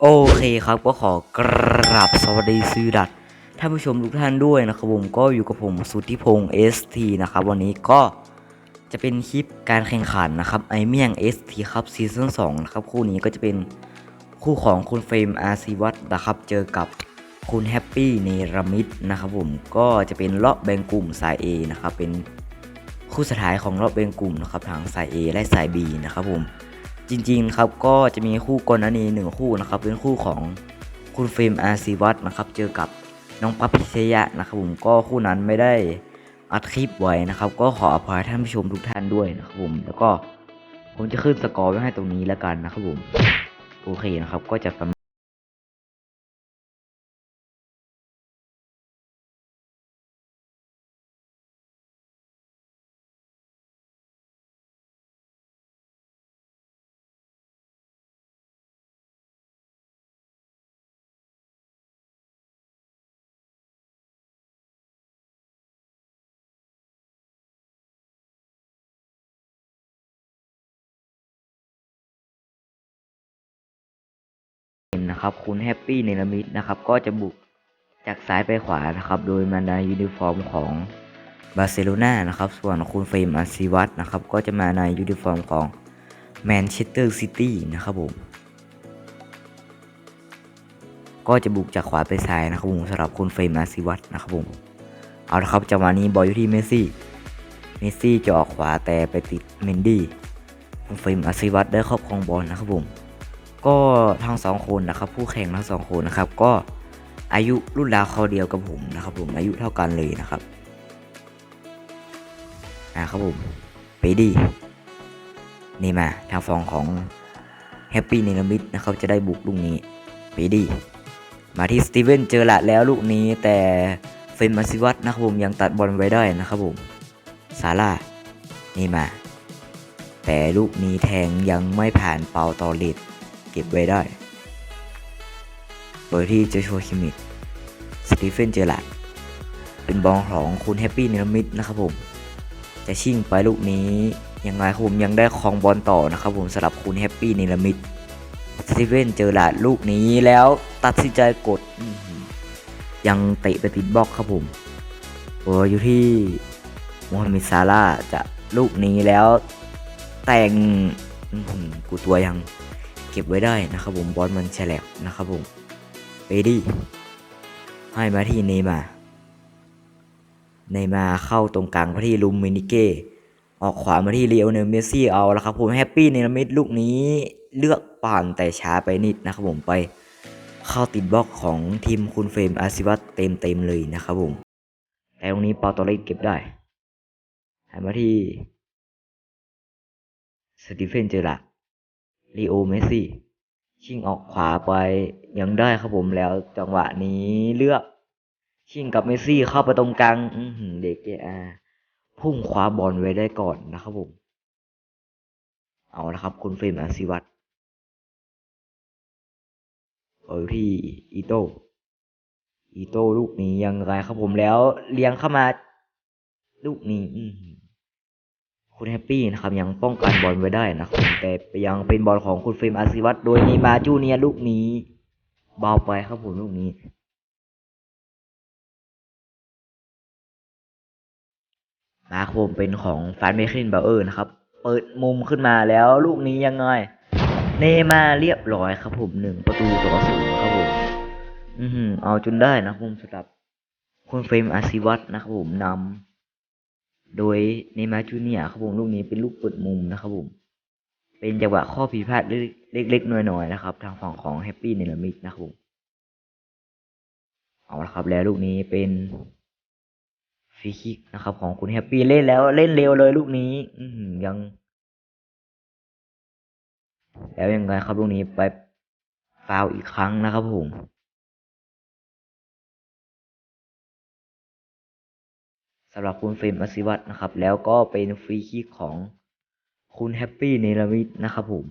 โอเคครับก็ขอกราบสวัสดีซื้อดัดท่านผู้ชมทุกท่านด้วยนะครับผมก็อยู่กับผมสุทธิพงศ์ ST นะครับวันนี้ก็จะเป็นคลิปการแข่งขันนะครับไอเมี่ยง ST ครับซีซั่น2นะครับคู่นี้ก็จะเป็นคู่ของคุณเฟรมอาซีวัตนะครับเจอกับคุณแฮปปี้เนรมิตนะครับผมก็จะเป็นรอบแบ่งกลุ่มสาย A นะครับเป็นคู่สุดท้ายของรอบแบ่งกลุ่มนะครับทางสาย A และสาย B นะครับผม จริงๆครับก็จะมีคู่กรณีหนึ่งคู่นะครับ เป็นคู่ของคุณเฟรมอาร์ซีวัตนะครับ เจอกับน้องปั๊บพิชยะนะครับผมก็คู่นั้นไม่ได้อัดคลิปไว้นะครับ ก็ขออภัยท่านผู้ชมทุกท่านด้วยนะครับผมแล้วก็ผมจะขึ้นสกอร์ไว้ให้ตรงนี้แล้วกันนะครับผมโอเคนะครับก็จะประมาณ นะครับ คุณแฮปปี้เนลมิดนะครับ ก็จะบุกจากซ้ายไปขวานะครับ โดยมาในยูนิฟอร์มของบาร์เซโลนานะครับ ส่วนคุณเฟรมอาซิวัตนะครับ ก็จะมาในยูนิฟอร์มของแมนเชสเตอร์ซิตี้นะครับผมก็จะบุกจากขวาไปซ้ายนะครับผมสำหรับคุณเฟรมอาซิวัตนะครับผมเอาละครับจังหวะนี้บอลอยู่ที่เมสซี่เมสซี่จะออกขวาแต่ไปติดเมนดี้คุณเฟรมอาซิวัตได้ครอบครองบอลนะครับผม ก็ทั้งสองคนนะครับ ผู้แข่งทั้งสองคนนะครับ ก็อายุรุ่นราวเขาวเดียวกับผมนะครับ ผมอายุเท่ากันเลยนะครับอ่าครับผมไปดีนี่มาทางฝั่งของแฮปปี้เนลมิดนะครับจะได้บุกลูกนี้ไปดีมาที่สตีเวนเจอละแล้วลูกนี้แต่เฟนมาซิวัตนะครับผมยังตัดบอลไว้ได้นะครับผมซาร่านี่มา แต่ลูกนี้แทงยังไม่ผ่านเปาตอเลด เก็บไว้ได้ โดยที่เจะโชว์คิมิดสตีเฟนเจอร์ลัดเป็นบอลของคุณแฮปปี้เนลมิดนะครับผม จะชิ่งไปลูกนี้ยังไงครับผมยังได้ครองบอลต่อนะครับผมสำหรับคุณแฮปปี้เนลมิดสตีเฟนเจอร์ลัดลูกนี้แล้วตัดสินใจกด ยังเตะไปติดบล็อกครับผมโอ้อยู่ที่โมฮัมหมิดซาร่าจะลูกนี้แล้วแต่งกูตัวยัง เก็บไว้ได้นะครับผมบอลมันแฉลบนะครับผมเปดี้ให้มาที่เนยมาเนยมาเข้าตรงกลางมาที่ลุมมินิเก้ออกขวามาที่เลโอเนลเมซี่เอาละครับผมแฮปปี้เนลมิดลูกนี้เลือกป่านแต่ช้าไปนิดนะครับผมไปเข้าติดบล็อกของทีมคุณเฟรมอาซิวัตเต็มเต็มๆเลยนะครับผมแต่ตรงนี้ปาตอริสเก็บได้ให้มาที่สตีเฟนเจอร์ลา ลีโอเมสซี่ ชิงออกขวาไปยังได้ครับผมแล้วจังหวะนี้เลือก ชิงกับเมสซี่เข้าไปตรงกลางเด็กเอาพุ่งคว้าบอลไว้ได้ก่อนนะครับผม เอาละครับ คุณเฟรมอาซิวัตเออที่อีโต้อีโต้ลูกนี้ยังไงครับผมแล้วเลี้ยงเข้ามา ลูกนี้ อื คุณแฮปปี้นะครับยังป้องกันบอลไว้ได้นะครับแต่ยังเป็นบอลของคุณเฟรมอาซิวัตโดยนีมาจูเนียลูกนี้เบาไปครับผมลูกนี้ มาครับผมเป็นของฟานเมคินเบเออร์นะครับ เปิดมุมขึ้นมาแล้วลูกนี้ยังไง เนมาเรียบร้อยครับผมหนึ่งประตูต่อศูนย์ครับผมอือหือเอาจนได้นะครับผมสำหรับคุณเฟรมอาซิวัตนะครับผมนำ โดยเนมาจูเนียครับผมลูกนี้เป็นลูกเปิดมุมนะครับผม เป็นจังหวะข้อผิดพลาดเล็กๆน้อยๆนะครับ ทางฝั่งของแฮปปี้เนลมิดนะครับผม เอาละครับแล้วลูกนี้เป็นฟรีคิกนะครับ ของคุณแฮปปี้เล่นแล้วเล่นเร็วเลยลูกนี้ อืยัง แล้วยังไงครับลูกนี้ไปฟาวอีกครั้งนะครับผม สำหรับคุณเฟรมอสิวัตนะครับ แล้วก็เป็นฟรีคิกของคุณแฮปปี้เนลมิดนะครับผม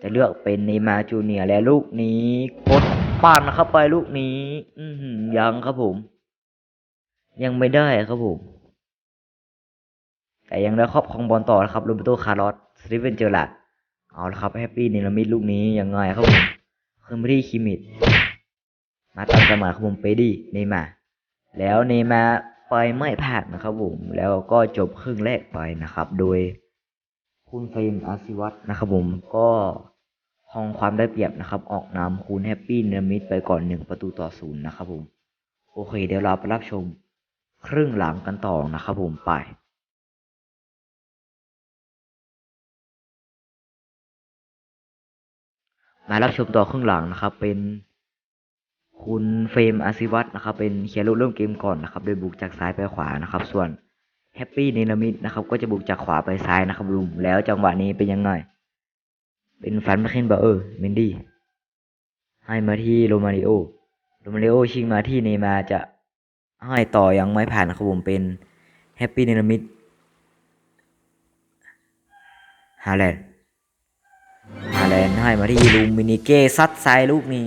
จะเลือกเป็นเนมาจูเนียร์และลูกนี้กดปั่นเข้าไปลูกนี้ อืยังครับผม ยังไม่ได้ครับผม แต่ยังได้ครอบครองบอลต่อนะครับโรเบโตคาร์ลอสสตีเวนเจอร์ลัดเอาละครับแฮปปี้เนลมิดลูกนี้ยังไงครับผมขึ้นไปที่คิมิดมาตามจังหวะครับผมไปดีเนมา แล้วเนมา ไปไม่พลาดนะครับผมแล้วก็จบครึ่งแรกไปนะครับ โดยคุณเฟรมอาศิวัตนะครับผมก็ครองความได้เปรียบนะครับ ออกนำคุณแฮปปี้เนมิดไปก่อนหนึ่งประตูต่อศูนย์นะครับผมโอเค เดี๋ยวเราไปรับชมครึ่งหลังกันต่อนะครับผมไปมารับชมต่อครึ่งหลังนะครับ เป็น คุณเฟรมอาศิวัตนะครับเป็นเคียร์โรเริ่มเกมก่อนนะครับโดยบุกจากซ้ายไปขวานะครับ ส่วนแฮปปี้เนลมิดนะครับก็จะบุกจากขวาไปซ้ายนะครับลุมแล้วจังหวะนี้เป็นยังไง เป็นฟันมาเคนเบอร์เมนดี้ให้มาที่โรมาริโอโรมาริโอชิงมาที่เนมาจะให้ต่อยังไม่ผ่านนะครับผมเป็นแฮปปี้เนลมิดฮาแลนด์ฮาแลนด์ให้มาที่ลูมินิเก้ซัดซ้ายลูกนี้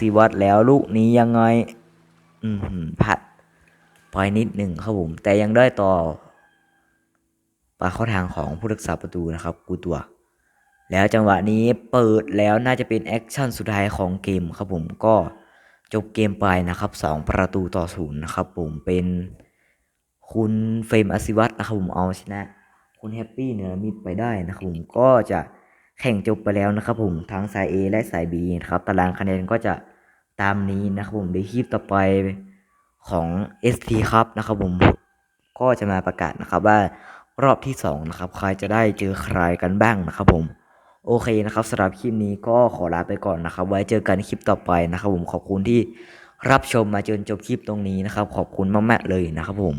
อื้อสีวัดแล้วลูกนี้ยังไง อืมหืมผัดปล่อยนิดหนึ่งครับผม แต่ยังได้ต่อปาเข้าทางของผู้รักษาประตูนะครับ กูตัว แล้วจังหวะนี้เปิดแล้วน่าจะเป็นแอคชั่นสุดท้ายของเกมครับผมก็จบเกมไปนะครับสองประตูต่อศูนย์นะครับผมเป็นคุณเฟรมอสิวัตนะครับผมเอาชนะ คุณแฮปปี้เนอมิดไปได้นะครับผมก็จะแข่งจบไปแล้วนะครับผมทั้งสาย A และสาย B นะครับตารางคะแนนก็จะ ตามนี้นะครับผมในคลิปต่อไปของ ST ครับนะครับผมก็จะมาประกาศนะครับว่ารอบที่2นะครับใครจะได้เจอใครกันบ้างนะครับผมโอเคนะครับสำหรับคลิปนี้ก็ขอลาไปก่อนนะครับ ไว้เจอกันคลิปต่อไปนะครับผมขอบคุณที่รับชมมาจนจบคลิปตรงนี้นะครับ ขอบคุณมากๆเลยนะครับผม